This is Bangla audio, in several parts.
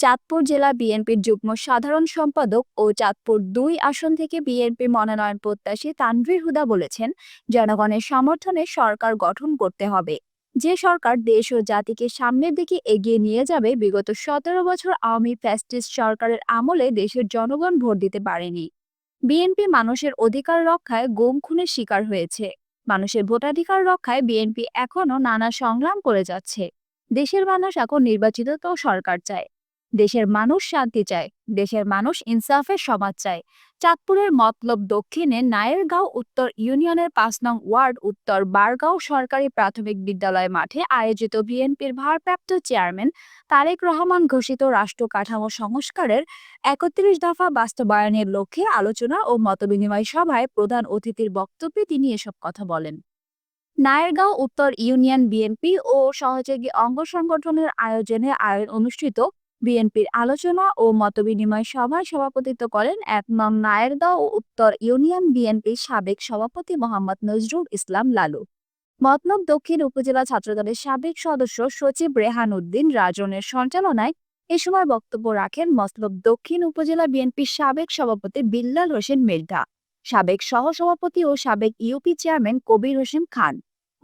চাঁদপুর জেলা বিএনপির যুগ্ম সাধারণ সম্পাদক ও চাঁদপুর দুই আসন থেকে বিএনপি মনোনয়ন প্রত্যাশী তানভীর হুদা বলেছেন, জনগণের সমর্থনে সরকার গঠন করতে হবে। যে সরকার দেশ ও জাতিকে সামনের দিকে এগিয়ে নিয়ে যাবে, বিগত সতেরো বছর আওয়ামী ফ্যাসিস্ট সরকারের আমলে দেশের জনগণ ভোট দিতে পারেনি। বিএনপি মানুষের অধিকার রক্ষায় গুম খুনের শিকার হয়েছে। মানুষের ভোটাধিকার রক্ষায় বিএনপি এখনও নানা সংগ্রাম করে যাচ্ছে। দেশের মানুষ এখন নির্বাচিত তো সরকার চায়। দেশের মানুষ শান্তি চায়, দেশের মানুষ ইনসাফের সমাজ চায়। চাঁদপুরের মতলব দক্ষিণে নায়েরগাঁও, উত্তর ইউনিয়নের পাঁচ নং ওয়ার্ড, উত্তর বারগাঁও সরকারি প্রাথমিক বিদ্যালয় মাঠে আয়োজিত বিএনপির ভারপ্রাপ্ত চেয়ারম্যান তারেক রহমান ঘোষিত রাষ্ট্র কাঠামো সংস্কারের একত্রিশ দফা বাস্তবায়নের লক্ষ্যে আলোচনা ও মতবিনিময় সভায় প্রধান অতিথির বক্তব্যে তিনি এসব কথা বলেন। নায়েরগাঁও, উত্তর ইউনিয়ন বিএনপি ও সহযোগী অঙ্গ সংগঠনের আয়োজনে আয়োজন অনুষ্ঠিত বিএনপির আলোচনা ও মতবিনিময় সভায় সভাপতিত্ব করেন এক নং ও উত্তর ইউনিয়ন বিএনপির সাবেক সভাপতি মোহাম্মদ নজরুল ইসলাম লালু। মতলব দক্ষিণ উপজেলা ছাত্রদলের সাবেক সদস্য সচিব রেহান উদ্দিন রাজনের সঞ্চালনায় এ সময় বক্তব্য রাখেন মতলব দক্ষিণ উপজেলা বিএনপির সাবেক সভাপতি বিল্লাল হোসেন মির্জা, সাবেক সহসভাপতি ও সাবেক ইউপি চেয়ারম্যান কবির হোসেন খান।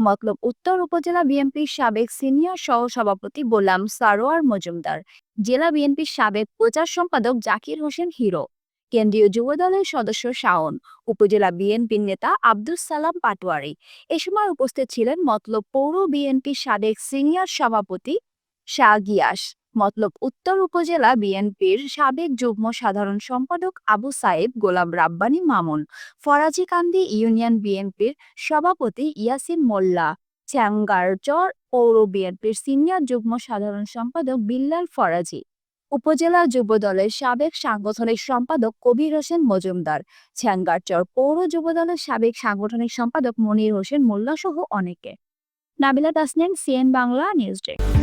মতলব উত্তর উপজেলা বিএনপির সাবেক সিনিয়র সহসভাপতি গোলাম সারোয়ার মজুমদার, জেলা বিএনপির সাবেক প্রচার সম্পাদক জাকির হোসেন হিরো, কেন্দ্রীয় যুবদলের সদস্য শাওন, উপজেলা বিএনপির নেতা আব্দুল সালাম পাটোয়ারি। এ সময় উপস্থিত ছিলেন মতলব পৌর বিএনপির সাবেক সিনিয়র সভাপতি শাহ গিয়াস। মতলব উত্তর উপজেলা বিএনপির সাবেক যুগ্ম সাধারণ সম্পাদক আবু সাইদ গোলাম রাব্বানী মামুন ফরাজিকান্দি ইউনিয়ন বিএনপির সভাপতি ইয়াসিন মোল্লা, চ্যাঙ্গারচর পৌর বিএনপির সিনিয়র যুগ্ম সাধারণ সম্পাদক বিল্লাল ফরাজি, উপজেলা যুব দলের সাবেক সাংগঠনিক সম্পাদক কবির হোসেন মজুমদার ছ্যাঙ্গারচর পৌর যুব দলের সাবেক সাংগঠনিক সম্পাদক মনির হোসেন মোল্লা সহ অনেকে। Nabila Tasnin CN Bangla news desk.